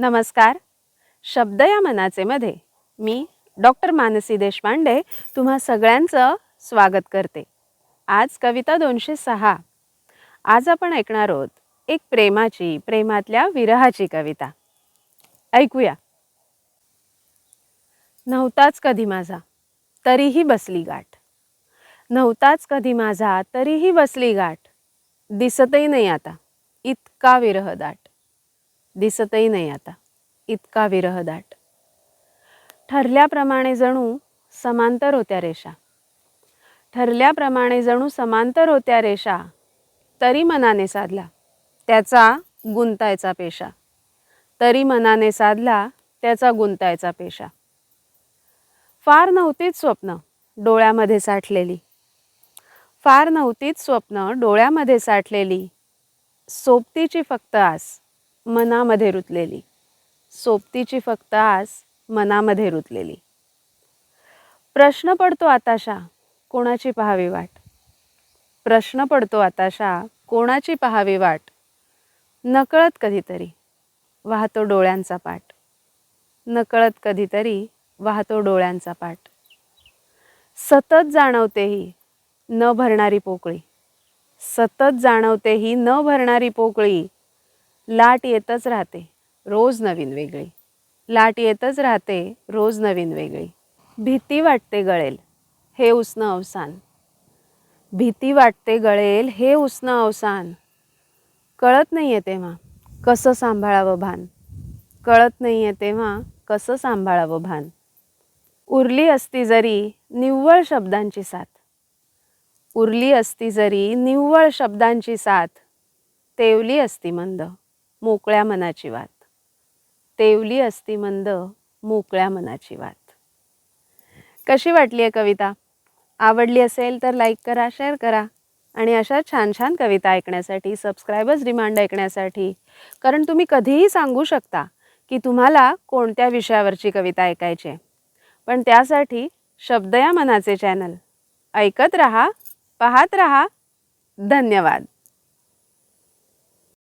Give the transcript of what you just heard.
नमस्कार. शब्द या मनाचे मध्ये मी डॉक्टर मानसी देशपांडे तुम्हा सगळ्यांचं स्वागत करते. आज कविता दोनशे सहा. आज आपण ऐकणार आहोत एक प्रेमाची प्रेमातल्या विरहाची कविता. ऐकूया. नव्हताच कधी माझा तरीही बसली गाठ. नव्हताच कधी माझा तरीही बसली गाठ. दिसतही नाही आता इतका विरह दाट. दिसतही नाही आता. इतका विरह दाट ठरल्याप्रमाणे जणू समांतर होत्या रेषा. ठरल्याप्रमाणे जणू समांतर होत्या रेषा तरी मनाने साधला. त्याचा गुंतायचा पेशा. तरी मनाने साधला त्याचा गुंतायचा पेशा. फार नव्हतीच स्वप्न डोळ्यामध्ये साठलेली. फार नव्हतीच स्वप्न डोळ्यामध्ये साठलेली. सोबतीची फक्त आस. मनामध्ये रुतलेली. सोबतीची फक्त आस मनामध्ये रुतलेली. प्रश्न पडतो आताशा कोणाची पहावी वाट? प्रश्न पडतो आताशा कोणाची पहावी वाट? नकळत कधीतरी वाहतो डोळ्यांचा पाठ. नकळत कधीतरी वाहतो डोळ्यांचा पाठ. सतत जाणवतेही न भरणारी पोकळी. सतत जाणवतेही न भरणारी पोकळी लाट येतच राहते रोज नवीन वेगळी. लाट येतच राहते रोज नवीन वेगळी. भीती वाटते गळेल हे उसणं अवसान. भीती वाटते गळेल हे उसणं अवसान. कळत नाही आहे तेव्हा कसं सांभाळावं भान. कळत नाही आहे तेव्हा कसं सांभाळावं भान. उरली असती जरी निव्वळ शब्दांची साथ. उरली असती जरी निव्वळ शब्दांची साथ. तेवली असती मंद. मोकळ्या मनाची वात. तेवली असती मंद मोकळ्या मनाची वात. कशी वाटली आहे कविता? आवडली असेल तर लाईक करा शेअर करा. आणि अशा छान छान कविता ऐकण्यासाठी सबस्क्रायबर्स डिमांड ऐकण्यासाठी कारण तुम्ही कधीही सांगू शकता की तुम्हाला कोणत्या विषयावरची कविता ऐकायची आहे. पण त्यासाठी शब्द या मनाचे चॅनल ऐकत रहा पाहत रहा. धन्यवाद.